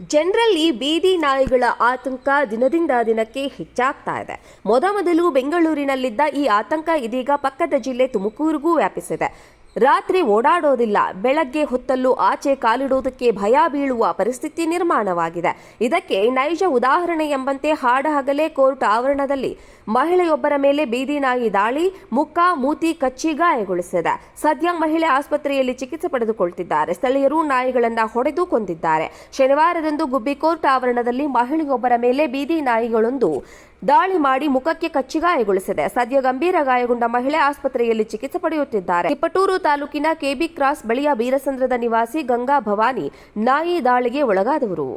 ಜನರಲ್ಲಿ ಬೀದಿ ನಾಯಿಗಳ ಆತಂಕ ದಿನದಿಂದ ದಿನಕ್ಕೆ ಹೆಚ್ಚಾಗ್ತಾ ಇದೆ. ಮೊದಮೊದಲು ಬೆಂಗಳೂರಿನಲ್ಲಿದ್ದ ಈ ಆತಂಕ ಇದೀಗ ಪಕ್ಕದ ಜಿಲ್ಲೆ ತುಮಕೂರಿಗೂ ವ್ಯಾಪಿಸಿದೆ. ರಾತ್ರಿ ಓಡಾಡೋದಿಲ್ಲ, ಬೆಳಗ್ಗೆ ಹೊತ್ತಲ್ಲೂ ಆಚೆ ಕಾಲಿಡುವುದಕ್ಕೆ ಭಯ ಬೀಳುವ ಪರಿಸ್ಥಿತಿ ನಿರ್ಮಾಣವಾಗಿದೆ. ಇದಕ್ಕೆ ನೈಜ ಉದಾಹರಣೆ ಎಂಬಂತೆ ಹಾಡಹಗಲೇ ಕೋರ್ಟ್ ಆವರಣದಲ್ಲಿ ಮಹಿಳೆಯೊಬ್ಬರ ಮೇಲೆ ಬೀದಿ ನಾಯಿ ದಾಳಿ, ಮುಖ, ಮೂತಿ, ಕಚ್ಚಿ ಗಾಯಗೊಳಿಸಿದೆ. ಸದ್ಯ ಮಹಿಳೆ ಆಸ್ಪತ್ರೆಯಲ್ಲಿ ಚಿಕಿತ್ಸೆ ಪಡೆದುಕೊಳ್ತಿದ್ದಾರೆ. ಸ್ಥಳೀಯರು ನಾಯಿಗಳನ್ನು ಹೊಡೆದು ಕೊಂದಿದ್ದಾರೆ. ಶನಿವಾರದಂದು ಗುಬ್ಬಿ ಕೋರ್ಟ್ ಆವರಣದಲ್ಲಿ ಮಹಿಳೆಯೊಬ್ಬರ ಮೇಲೆ ಬೀದಿ ನಾಯಿಗಳೊಂದು ದಾಳಿ ಮಾಡಿ ಮುಖಕ್ಕೆ ಕಚ್ಚಿ ಗಾಯಗೊಳಿಸಿದೆ. ಸದ್ಯ ಗಂಭೀರ ಗಾಯಗೊಂಡ ಮಹಿಳೆ ಆಸ್ಪತ್ರೆಯಲ್ಲಿ ಚಿಕಿತ್ಸೆ ಪಡೆಯುತ್ತಿದ್ದಾರೆ. ತಿಪ್ಪಟೂರು ತಾಲೂಕಿನ ಕೆಬಿ ಕ್ರಾಸ್ ಬಳಿಯ ಬೀರಸಂದ್ರದ ನಿವಾಸಿ ಗಂಗಾ ಭವಾನಿ ನಾಯಿ ದಾಳಿಗೆ ಒಳಗಾದವರು.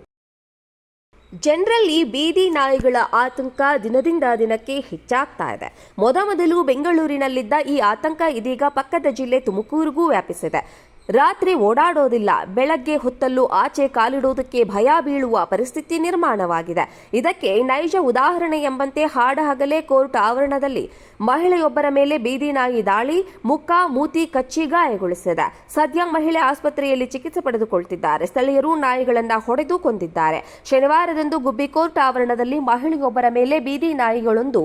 ಜನರಲ್ಲಿ ಬೀದಿ ನಾಯಿಗಳ ಆತಂಕ ದಿನದಿಂದ ದಿನಕ್ಕೆ ಹೆಚ್ಚಾಗ್ತಾ ಇದೆ. ಮೊದಮೊದಲು ಬೆಂಗಳೂರಿನಲ್ಲಿದ್ದ ಈ ಆತಂಕ ಇದೀಗ ಪಕ್ಕದ ಜಿಲ್ಲೆ ತುಮಕೂರಿಗೂ ವ್ಯಾಪಿಸಿದೆ. ರಾತ್ರಿ ಓಡಾಡೋದಿಲ್ಲ, ಬೆಳಗ್ಗೆ ಹೊತ್ತಲ್ಲೂ ಆಚೆ ಕಾಲಿಡುವುದಕ್ಕೆ ಭಯ ಬೀಳುವ ಪರಿಸ್ಥಿತಿ ನಿರ್ಮಾಣವಾಗಿದೆ. ಇದಕ್ಕೆ ನೈಜ ಉದಾಹರಣೆ ಎಂಬಂತೆ ಹಾಡಹಗಲೇ ಕೋರ್ಟ್ ಆವರಣದಲ್ಲಿ ಮಹಿಳೆಯೊಬ್ಬರ ಮೇಲೆ ಬೀದಿ ನಾಯಿ ದಾಳಿ, ಮುಖ, ಮೂತಿ, ಕಚ್ಚಿ ಗಾಯಗೊಳಿಸಿದೆ. ಸದ್ಯ ಮಹಿಳೆ ಆಸ್ಪತ್ರೆಯಲ್ಲಿ ಚಿಕಿತ್ಸೆ ಪಡೆದುಕೊಳ್ತಿದ್ದಾರೆ. ಸ್ಥಳೀಯರು ನಾಯಿಗಳನ್ನು ಹೊಡೆದು ಕೊಂದಿದ್ದಾರೆ. ಶನಿವಾರದಂದು ಗುಬ್ಬಿ ಕೋರ್ಟ್ ಆವರಣದಲ್ಲಿ ಮಹಿಳೆಯೊಬ್ಬರ ಮೇಲೆ ಬೀದಿ ನಾಯಿಗಳೊಂದು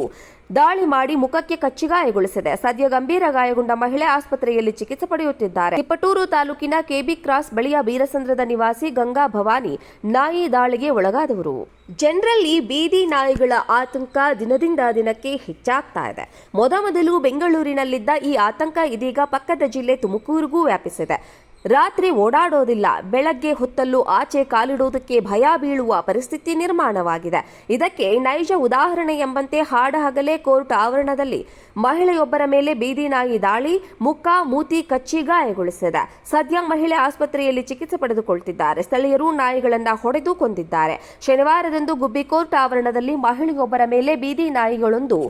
ದಾಳಿ ಮಾಡಿ ಮುಖಕ್ಕೆ ಕಚ್ಚಿ ಗಾಯಗೊಳಿಸಿದೆ. ಸದ್ಯ ಗಂಭೀರ ಗಾಯಗೊಂಡ ಮಹಿಳೆ ಆಸ್ಪತ್ರೆಯಲ್ಲಿ ಚಿಕಿತ್ಸೆ ಪಡೆಯುತ್ತಿದ್ದಾರೆ. ತಿಪ್ಪಟೂರು ತಾಲೂಕಿನ ಕೆಬಿ ಕ್ರಾಸ್ ಬಳಿಯ ಬೀರಸಂದ್ರದ ನಿವಾಸಿ ಗಂಗಾ ಭವಾನಿ ನಾಯಿ ದಾಳಿಗೆ ಒಳಗಾದವರು. ಜನರಲ್ಲಿ ಬೀದಿ ನಾಯಿಗಳ ಆತಂಕ ದಿನದಿಂದ ದಿನಕ್ಕೆ ಹೆಚ್ಚಾಗ್ತಾ ಇದೆ. ಮೊದಮೊದಲು ಬೆಂಗಳೂರಿನಲ್ಲಿದ್ದ ಈ ಆತಂಕ ಇದೀಗ ಪಕ್ಕದ ಜಿಲ್ಲೆ ತುಮಕೂರಿಗೂ ವ್ಯಾಪಿಸಿದೆ. ರಾತ್ರಿ ಓಡಾಡೋದಿಲ್ಲ, ಬೆಳಗ್ಗೆ ಹೊತ್ತಲ್ಲೂ ಆಚೆ ಕಾಲಿಡುವುದಕ್ಕೆ ಭಯ ಬೀಳುವ ಪರಿಸ್ಥಿತಿ ನಿರ್ಮಾಣವಾಗಿದೆ. ಇದಕ್ಕೆ ನೈಜ ಉದಾಹರಣೆ ಎಂಬಂತೆ ಹಾಡಹಗಲೇ ಕೋರ್ಟ್ ಆವರಣದಲ್ಲಿ ಮಹಿಳೆಯೊಬ್ಬರ ಮೇಲೆ ಬೀದಿ ನಾಯಿ ದಾಳಿ, ಮುಖ, ಮೂತಿ, ಕಚ್ಚಿ ಗಾಯಗೊಳಿಸಿದೆ. ಸದ್ಯ ಮಹಿಳೆ ಆಸ್ಪತ್ರೆಯಲ್ಲಿ ಚಿಕಿತ್ಸೆ ಪಡೆದುಕೊಳ್ತಿದ್ದಾರೆ. ಸ್ಥಳೀಯರು ನಾಯಿಗಳನ್ನು ಹೊಡೆದು ಕೊಂದಿದ್ದಾರೆ. ಶನಿವಾರದಂದು ಗುಬ್ಬಿ ಕೋರ್ಟ್ ಆವರಣದಲ್ಲಿ ಮಹಿಳೆಯೊಬ್ಬರ ಮೇಲೆ ಬೀದಿ ನಾಯಿಗಳೊಂದು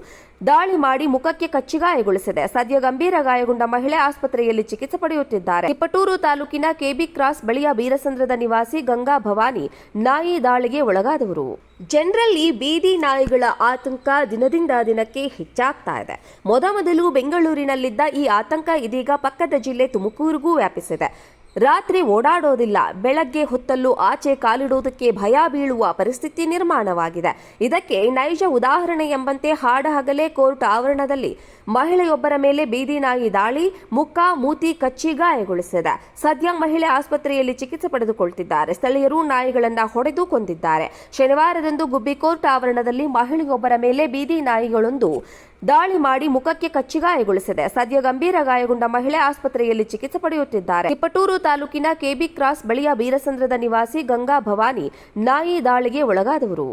ದಾಳಿ ಮಾಡಿ ಮುಖಕ್ಕೆ ಕಚ್ಚಿ ಗಾಯಗೊಳಿಸಿದೆ. ಸದ್ಯ ಗಂಭೀರ ಗಾಯಗೊಂಡ ಮಹಿಳೆ ಆಸ್ಪತ್ರೆಯಲ್ಲಿ ಚಿಕಿತ್ಸೆ ಪಡೆಯುತ್ತಿದ್ದಾರೆ. ತಿಪ್ಪಟೂರು ತಾಲೂಕಿನ ಕೆಬಿ ಕ್ರಾಸ್ ಬಳಿಯ ಬೀರಸಂದ್ರದ ನಿವಾಸಿ ಗಂಗಾ ಭವಾನಿ ನಾಯಿ ದಾಳಿಗೆ ಒಳಗಾದವರು. ಜನರಲ್ಲಿ ಬೀದಿ ನಾಯಿಗಳ ಆತಂಕ ದಿನದಿಂದ ದಿನಕ್ಕೆ ಹೆಚ್ಚಾಗ್ತಾ ಇದೆ. ಮೊದಮೊದಲು ಬೆಂಗಳೂರಿನಲ್ಲಿದ್ದ ಈ ಆತಂಕ ಇದೀಗ ಪಕ್ಕದ ಜಿಲ್ಲೆ ತುಮಕೂರಿಗೂ ವ್ಯಾಪಿಸಿದೆ. ರಾತ್ರಿ ಓಡಾಡೋದಿಲ್ಲ, ಬೆಳಗ್ಗೆ ಹೊತ್ತಲ್ಲೂ ಆಚೆ ಕಾಲಿಡುವುದಕ್ಕೆ ಭಯ ಬೀಳುವ ಪರಿಸ್ಥಿತಿ ನಿರ್ಮಾಣವಾಗಿದೆ. ಇದಕ್ಕೆ ನೈಜ ಉದಾಹರಣೆ ಎಂಬಂತೆ ಹಾಡಹಗಲೇ ಕೋರ್ಟ್ ಆವರಣದಲ್ಲಿ ಮಹಿಳೆಯೊಬ್ಬರ ಮೇಲೆ ಬೀದಿ ನಾಯಿ ದಾಳಿ, ಮುಖ, ಮೂತಿ, ಕಚ್ಚಿ ಗಾಯಗೊಳಿಸಿದೆ. ಸದ್ಯ ಮಹಿಳೆ ಆಸ್ಪತ್ರೆಯಲ್ಲಿ ಚಿಕಿತ್ಸೆ ಪಡೆದುಕೊಳ್ತಿದ್ದಾರೆ. ಸ್ಥಳೀಯರು ನಾಯಿಗಳನ್ನು ಹೊಡೆದು ಕೊಂದಿದ್ದಾರೆ. ಶನಿವಾರದಂದು ಗುಬ್ಬಿ ಕೋರ್ಟ್ ಆವರಣದಲ್ಲಿ ಮಹಿಳೆಯೊಬ್ಬರ ಮೇಲೆ ಬೀದಿ ನಾಯಿಗಳೊಂದು ದಾಳಿ ಮಾಡಿ ಮುಖಕ್ಕೆ ಕಚ್ಚಿ ಗಾಯಗೊಳಿಸಿದೆ. ಸದ್ಯ ಗಂಭೀರ ಗಾಯಗೊಂಡ ಮಹಿಳೆ ಆಸ್ಪತ್ರೆಯಲ್ಲಿ ಚಿಕಿತ್ಸೆ ಪಡೆಯುತ್ತಿದ್ದಾರೆ. ತಿಪ್ಪಟೂರು ತಾಲೂಕಿನ ಕೆಬಿ ಕ್ರಾಸ್ ಬಳಿಯ ಬೀರಸಂದ್ರದ ನಿವಾಸಿ ಗಂಗಾ ಭವಾನಿ ನಾಯಿ ದಾಳಿಗೆ ಒಳಗಾದವರು.